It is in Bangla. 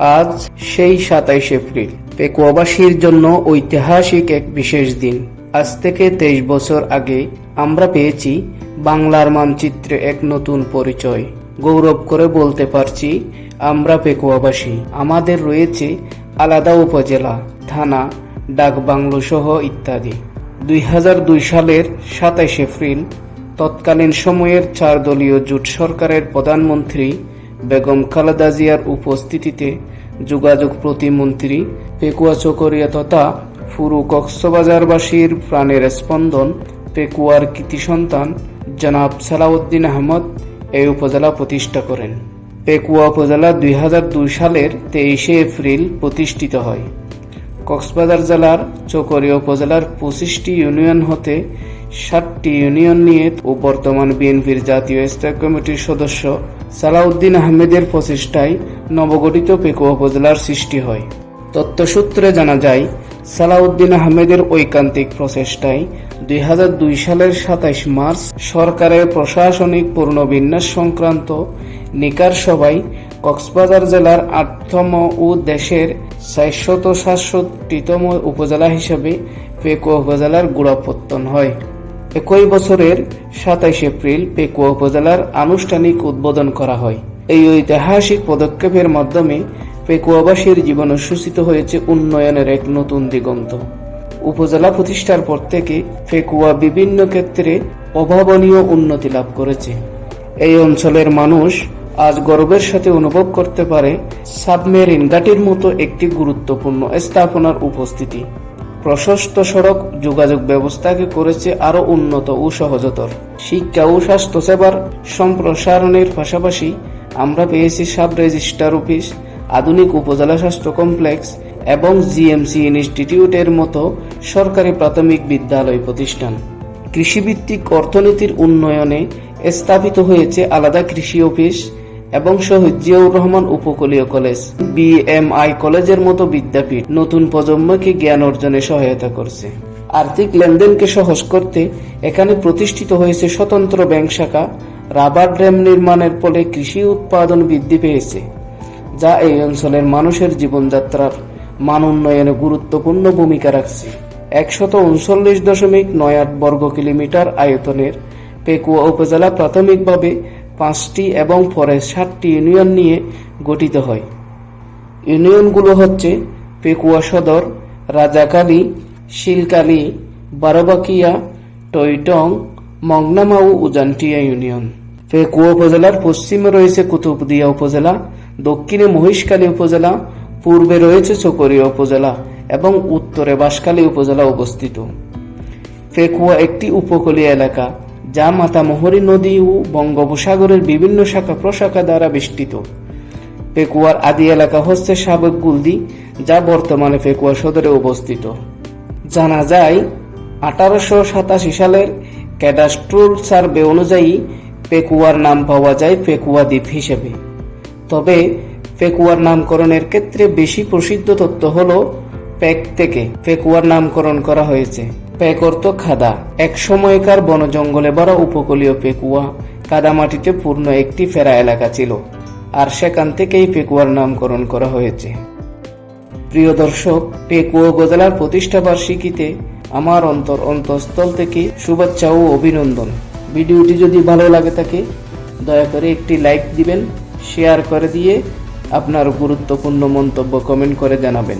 আজ সেই সাতাইশ এপ্রিল। পেকুয়াবাসীর জন্য ঐতিহাসিক এক বিশেষ দিন। আজ থেকে তেইশ বছর আগে আমরা পেয়েছি বাংলার মানচিত্রে এক নতুন পরিচয়। গৌরব করে বলতে পারছি, আমরা পেকুয়াবাসী। আমাদের রয়েছে আলাদা উপজেলা, থানা, ডাকবাংলো সহ ইত্যাদি। দুই দুই সালের সাতাইশ এপ্রিল তৎকালীন সময়ের চার দলীয় জোট সরকারের প্রধানমন্ত্রী বেগম খালেদা জিয়ার উপস্থিতিতে যোগাযোগ প্রতিমন্ত্রী পেকুয়া চকরিয়া তথা পুরু কক্সবাজারবাসীর প্রাণের স্পন্দন, পেকুয়ার কৃতি সন্তান জনাব সালাউদ্দিন আহমদ এই উপজেলা প্রতিষ্ঠা করেন। পেকুয়া উপজেলা দুই হাজার দুই সালের তেইশে এপ্রিল প্রতিষ্ঠিত হয়। কক্সবাজার জেলার চকরিয়া উপজেলার পঁচিশটি ইউনিয়ন হতে ষাটটি ইউনিয়ন নিয়ে ও বর্তমান বিএনপির জাতীয় স্থায়ী কমিটির সদস্য সালাউদ্দিন আহমেদের প্রচেষ্টায় নবগঠিত পেকুয়া উপজেলার সৃষ্টি হয়। তথ্যসূত্রে জানা যায়, সালাউদ্দিন আহমেদের ঐকান্তিক প্রচেষ্টায় দুই হাজার দুই সালের সাতাইশ মার্চ সরকারের প্রশাসনিক পুনর্বিন্যাস সংক্রান্ত নিকার সভায় কক্সবাজার জেলার আটতম ও দেশের চারশত সাতষট্টিতম উপজেলা হিসেবে পেকুয়া উপজেলার গোড়াপত্তন হয়। একই বছরের সাতাইশ এপ্রিল পেকুয়া উপজেলার আনুষ্ঠানিক উদ্বোধন করা হয়। এই ঐতিহাসিক পদক্ষেপের মাধ্যমে পেকুয়াবাসীর জীবনে সূচিত হয়েছে উন্নয়নের এক নতুন দিগন্ত। উপজেলা প্রতিষ্ঠার পর থেকে পেকুয়া বিভিন্ন ক্ষেত্রে অভাবনীয় উন্নতি লাভ করেছে। এই অঞ্চলের মানুষ আজ গর্বের সাথে অনুভব করতে পারে সাবমেরিন ঘাটির মতো একটি গুরুত্বপূর্ণ স্থাপনার উপস্থিতি। প্রশস্ত সড়ক যোগাযোগ ব্যবস্থাকে করেছে আরও উন্নত ও সহজতর। শিক্ষা ও স্বাস্থ্যসেবার সম্প্রসারণের পাশাপাশি আমরা পেয়েছি সাব রেজিস্ট্রার অফিস, আধুনিক উপজেলা স্বাস্থ্য কমপ্লেক্স এবং জিএমসি ইনস্টিটিউটের মতো সরকারি প্রাথমিক বিদ্যালয় প্রতিষ্ঠান। কৃষিভিত্তিক অর্থনীতির উন্নয়নে স্থাপিত হয়েছে আলাদা কৃষি অফিস এবং শহীদ জিয়াউর রহমান উপকূলীয় কলেজ বিএমআই কলেজের মতো বিদ্যাপীঠ নতুন প্রজন্মকে জ্ঞান অর্জনে সহায়তা করছে। আর্থিক লেনদেনকে সহজ করতে এখানে প্রতিষ্ঠিত হয়েছে স্বতন্ত্র ব্যাংক শাখা, রাবার ড্যাম নির্মাণের ফলে কৃষি উৎপাদন বৃদ্ধি পেয়েছে, যা এই অঞ্চলের মানুষের জীবনযাত্রার মান উন্নয়নে গুরুত্বপূর্ণ ভূমিকা রাখছে। একশত উনচল্লিশ দশমিক নয় আট বর্গ কিলোমিটার আয়তনের পেকুয়া উপজেলা প্রাথমিকভাবে পাঁচটি এবং পরে সাতটি ইউনিয়ন নিয়ে গঠিত হয়। ইউনিয়নগুলো হচ্ছে পেকুয়া সদর, রাজাকালী, শিলকালী, বারোবাকিয়া, টইটং মংনামাউ উজানটিয়া ইউনিয়ন। পেকুয়া উপজেলার পশ্চিমে রয়েছে কুতুবদিয়া উপজেলা, দক্ষিণে মহিষকালী উপজেলা, পূর্বে রয়েছে চকরিয়া উপজেলা এবং উত্তরে বাঁশখালী উপজেলা অবস্থিত। ফেকুয়া একটি উপকূলীয় এলাকা। যা মাতামহরী নদী ও বঙ্গোপসাগরের বিভিন্ন শাখা প্রশাখা দ্বারা বেষ্টিত। পেকুয়ার আদি এলাকা হচ্ছে সাবেক গুলদি, যা বর্তমানে পেকুয়া সদরে অবস্থিত। জানা যায়, আঠারোশো সাতাশি সালের ক্যাডাস্ট্রোল সার্ভে অনুযায়ী পেকুয়ার নাম পাওয়া যায় পেকুয়া দ্বীপ হিসেবে। তবে পেকুয়ার নামকরণের ক্ষেত্রে বেশি প্রসিদ্ধ তথ্য হল প্যাক থেকে। পেকুয়ার নামকরণ করা হয়েছে। প্যাক অর্থ খাদা। এক সময়কার বন জঙ্গলে ভরা উপকূলীয় পেকুয়া। কাদামাটিতে পূর্ণ একটি ফেরা এলাকা ছিল। আর সেখান থেকেই পেকুয়ার নামকরণ করা হয়েছে। প্রিয় দর্শক, পেকুয়া উপজেলার প্রতিষ্ঠা বার্ষিকীতে আমার অন্তর অন্তঃস্থল থেকে শুভেচ্ছা ও অভিনন্দন। ভিডিওটি যদি ভালো লাগে থাকে, দয়া করে একটি লাইক দিবেন, শেয়ার করে দিয়ে আপনার গুরুত্বপূর্ণ মন্তব্য কমেন্ট করে জানাবেন।